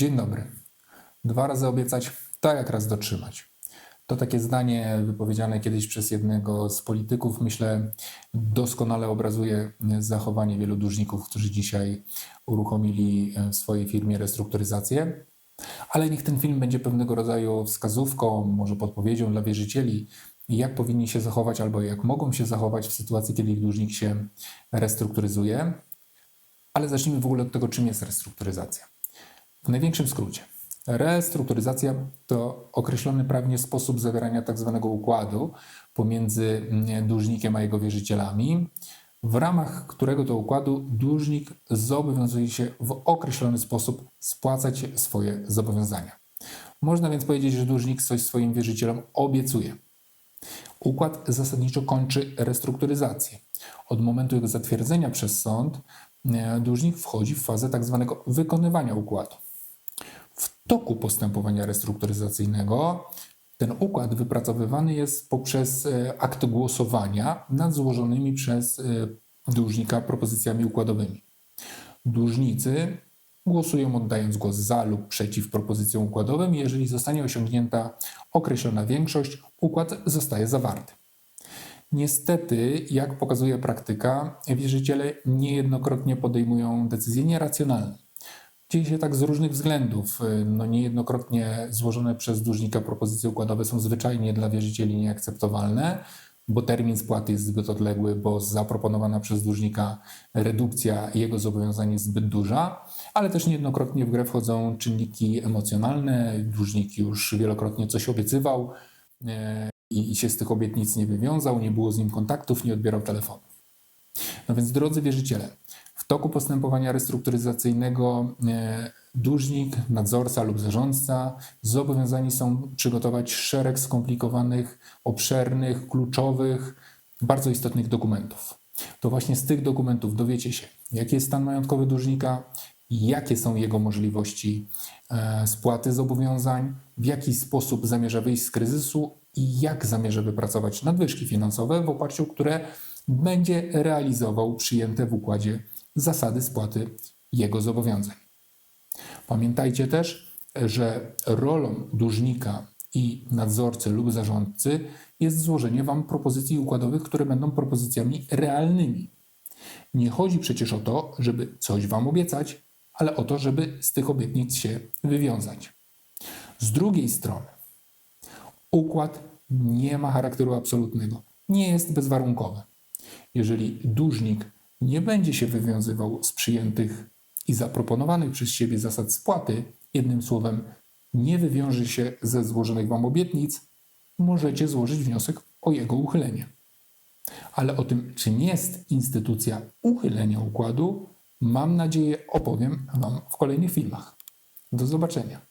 Dzień dobry. Dwa razy obiecać, tak jak raz dotrzymać. To takie zdanie wypowiedziane kiedyś przez jednego z polityków, myślę, doskonale obrazuje zachowanie wielu dłużników, którzy dzisiaj uruchomili w swojej firmie restrukturyzację. Ale niech ten film będzie pewnego rodzaju wskazówką, może podpowiedzią dla wierzycieli, jak powinni się zachować albo jak mogą się zachować w sytuacji, kiedy ich dłużnik się restrukturyzuje. Ale zacznijmy w ogóle od tego, czym jest restrukturyzacja. W największym skrócie. Restrukturyzacja to określony prawnie sposób zawierania tak zwanego układu pomiędzy mm, dłużnikiem a jego wierzycielami, w ramach którego to układu dłużnik zobowiązuje się w określony sposób spłacać swoje zobowiązania. Można więc powiedzieć, że dłużnik coś swoim wierzycielom obiecuje. Układ zasadniczo kończy restrukturyzację. Od momentu jego zatwierdzenia przez sąd e, dłużnik wchodzi w fazę tak zwanego wykonywania układu. Toku postępowania restrukturyzacyjnego ten układ wypracowywany jest poprzez e, akt głosowania nad złożonymi przez e, dłużnika propozycjami układowymi. Dłużnicy głosują oddając głos za lub przeciw propozycjom układowym. Jeżeli zostanie osiągnięta określona większość, układ zostaje zawarty. Niestety, jak pokazuje praktyka, wierzyciele niejednokrotnie podejmują decyzje nieracjonalne. Dzieje się tak z różnych względów. No, niejednokrotnie złożone przez dłużnika propozycje układowe są zwyczajnie dla wierzycieli nieakceptowalne, bo termin spłaty jest zbyt odległy, bo zaproponowana przez dłużnika redukcja jego zobowiązań jest zbyt duża, ale też niejednokrotnie w grę wchodzą czynniki emocjonalne. Dłużnik już wielokrotnie coś obiecywał e, i się z tych obietnic nie wywiązał, nie było z nim kontaktów, nie odbierał telefonów. No więc, drodzy wierzyciele, toku postępowania restrukturyzacyjnego e, dłużnik, nadzorca lub zarządca zobowiązani są przygotować szereg skomplikowanych, obszernych, kluczowych, bardzo istotnych dokumentów. To właśnie z tych dokumentów dowiecie się, jaki jest stan majątkowy dłużnika, jakie są jego możliwości e, spłaty zobowiązań, w jaki sposób zamierza wyjść z kryzysu i jak zamierza wypracować nadwyżki finansowe, w oparciu o które będzie realizował przyjęte w układzie zasady spłaty jego zobowiązań. Pamiętajcie też, że rolą dłużnika i nadzorcy lub zarządcy jest złożenie Wam propozycji układowych, które będą propozycjami realnymi. Nie chodzi przecież o to, żeby coś Wam obiecać, ale o to, żeby z tych obietnic się wywiązać. Z drugiej strony, układ nie ma charakteru absolutnego, nie jest bezwarunkowy. Jeżeli dłużnik nie będzie się wywiązywał z przyjętych i zaproponowanych przez siebie zasad spłaty, jednym słowem, nie wywiąże się ze złożonych Wam obietnic, możecie złożyć wniosek o jego uchylenie. Ale o tym, czym jest instytucja uchylenia układu, mam nadzieję opowiem Wam w kolejnych filmach. Do zobaczenia.